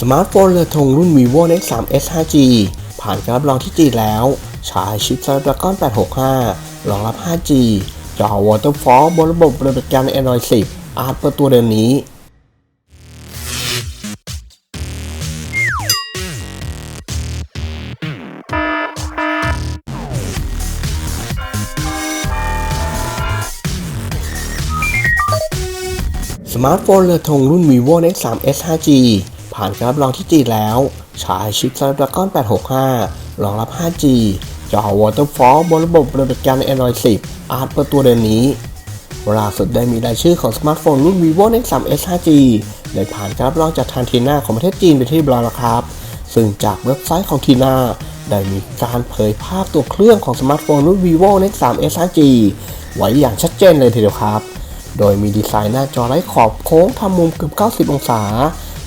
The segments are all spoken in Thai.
สมาร์ทโฟนเรือธงรุ่น vivo Nex 3 s 5g ผ่านการรับรองที่จีนแล้ว ใช้ชิป Snapdragon 865 รองรับ 5G จอ Waterfall บนระบบปฏิบัติการ Android 10 อาจเปิดตัวเดือนนี้ สมาร์ทโฟนเรือธงรุ่น vivo Nex 3 s 5g ผ่านการรับรองที่จีนแล้ว ใช้ชิป Snapdragon 865 รองรับ 5G จอ Waterfall บนระบบปฏิบัติการ Android 10 อาจเปิดตัวเดือนนี้ล่าสุดได้มีรายชื่อของสมาร์ทโฟนรุ่น vivo Nex 3 s 5g ได้ผ่านการรับรองจากทางทีน่าของประเทศจีนไปนที่เรียบร้อยแล้วครับ ซึ่งจากเว็บไซต์ของทีน่าได้มีการเผยภาพตัวเครื่องของสมาร์ทโฟนรุ่น vivo Nex 3 s 5g ไว้อย่างชัดเจนเลยทีเดียวครับ โดยมีดีไซน์หน้าจอไร้ขอบโค้งทำมุมเกือบ 90 องศา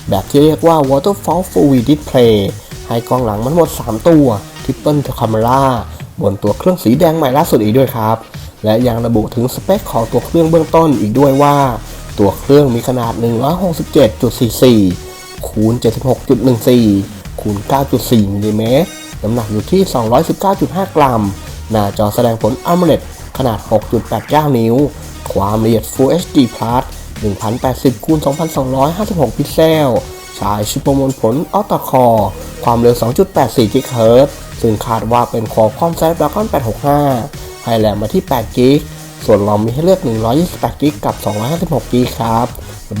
แบบที่เรียกว่า Waterfall Full V Display ให้กล้องหลังมันหมด 3 ตัว Triple Camera บนตัวเครื่องสีแดงใหม่ล่าสุดอีกด้วยครับ และยังระบุถึงสเปคของตัวเครื่องเบื้องต้นอีกด้วยว่า ตัวเครื่องมีขนาด 167.44 คูณ 76.14 คูณ 9.4มิลลิเมตรน้ำหนักอยู่ที่ 219.5 กรัม หน้าจอแสดงผล AMOLED ขนาด 6.89 นิ้ว ความละเอียด Full HD Plus 1080คูณ2256 พิกเซล ใช้ชิปประมวลผล Octa Core ความเร็ว 2.84 GHz ซึ่งคาดว่าเป็น Qualcomm Snapdragon 865 ให้แรมมาที่8 g b ส่วนเรอมมีให้เลือก 128 g b กับ 256 g b ครับ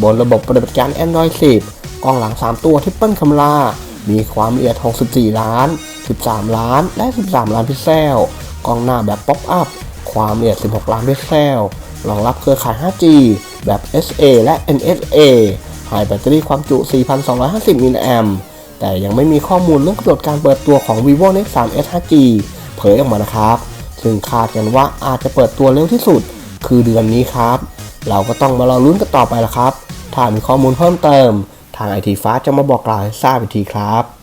บนระบบปฏิบัติการ Android 10 กล้องหลัง 3 ตัว Triple Camera มีความละเอียด 64 ล้าน 13 ล้าน และ 13 ล้านพิกเซล กล้องหน้าแบบ Pop Up ความละเอียด 16 ล้านพิกเซล รองรับเครือข่าย 5G แบบ SA และ NSA ให้แบตเตอรี่ความจุ 4,250 มิลลิแอมป์แต่ยังไม่มีข้อมูลเรื่องกำหนดการเปิดตัวของ vivo Nex 3 s 5g เผยออกมานะครับ ซึ่งคาดกันว่าอาจจะเปิดตัวเร็วที่สุด คือเดือนนี้ครับ เราก็ต้องมารอลุ้นกันต่อไปละครับ ถ้ามีข้อมูลเพิ่มเติม ทางไอทีฟ้าจะมาบอกกล่าวให้ทราบอีกทีครับ